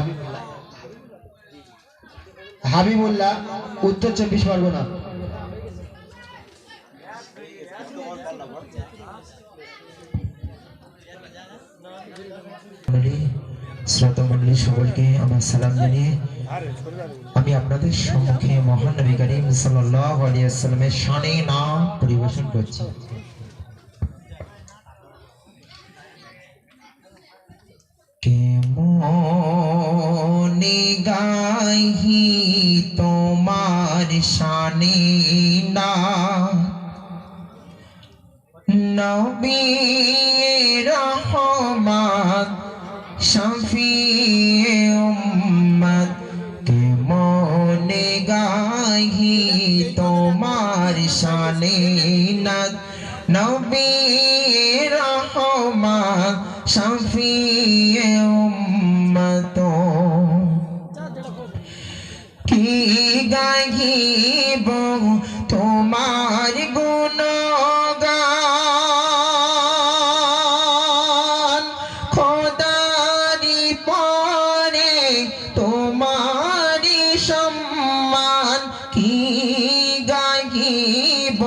হাবিবুল্লাহ। হাবিবুল্লাহ, উত্তর চব্বিশ পরগনা। মণ্ডলী শ্রোতা মণ্ডলী সকলকে আমার সালাম জানিয়ে আমি আপনাদের মহান নাম পরিবেশন করছি। গাইহি তোমার শানে না। নবী রহমান শফি উম্মত, কে মনে গাহি তোমার শানে নাত নবী কি গাহিব তোমার গুণগান খোদারি পরে তোমারি সম্মান কি গাহিব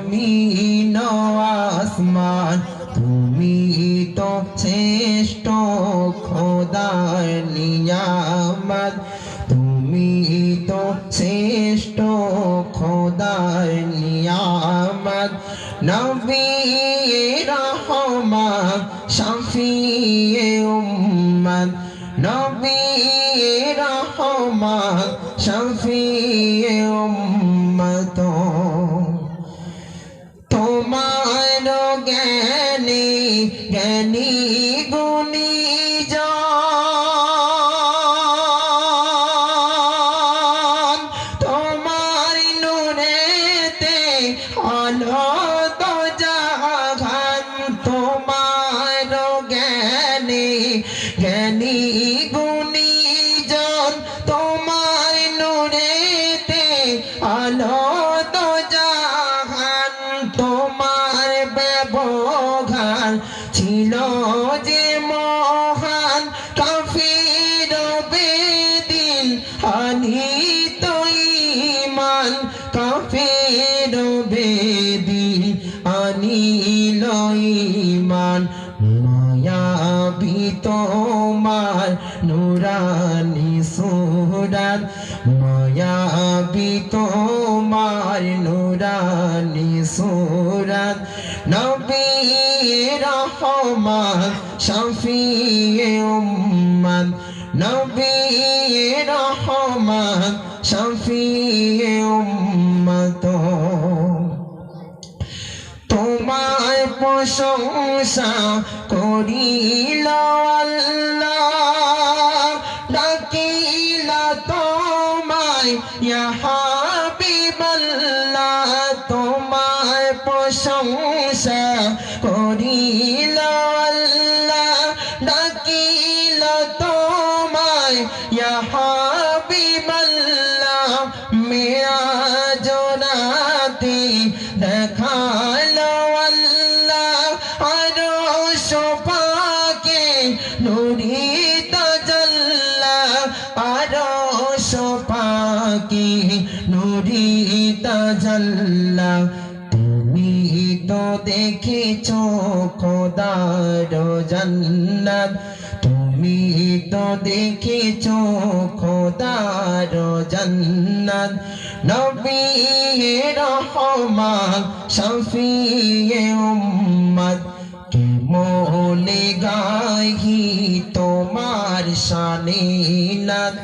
জমিন আসমান, তুমি তো শ্রেষ্ঠ খোদার নিয়ামত। তুমি তো শ্রেষ্ঠ খোদার নিয়ামত। নবী রহমান শফি উম্মত। নবী রহমান শফি উম্মত। بني নুরানি সুরাত মায়াবি তোমার নুরানি সুরাত নবী রহমান শফি উম্মত নবী রহমান শফি উম্মত তোমার প্রশংসা করিল প্রশংসা করিল আল্লাহ, ডাকিল তোমায় হাবিবাল্লাহ মেয়া জোনাতি দেখাল আল্লাহ, আরও সোপাকে নুরি তাজাল্লা আরও সোপাকে নুরি তাজাল্লা তুমি তো দেখেছ খোদার জান্নাত। তুমি তো দেখেছ খোদার জান্নাত। নবী রহমান শফি উম্মত। কে মনে গাহি তোমার শানে নাত।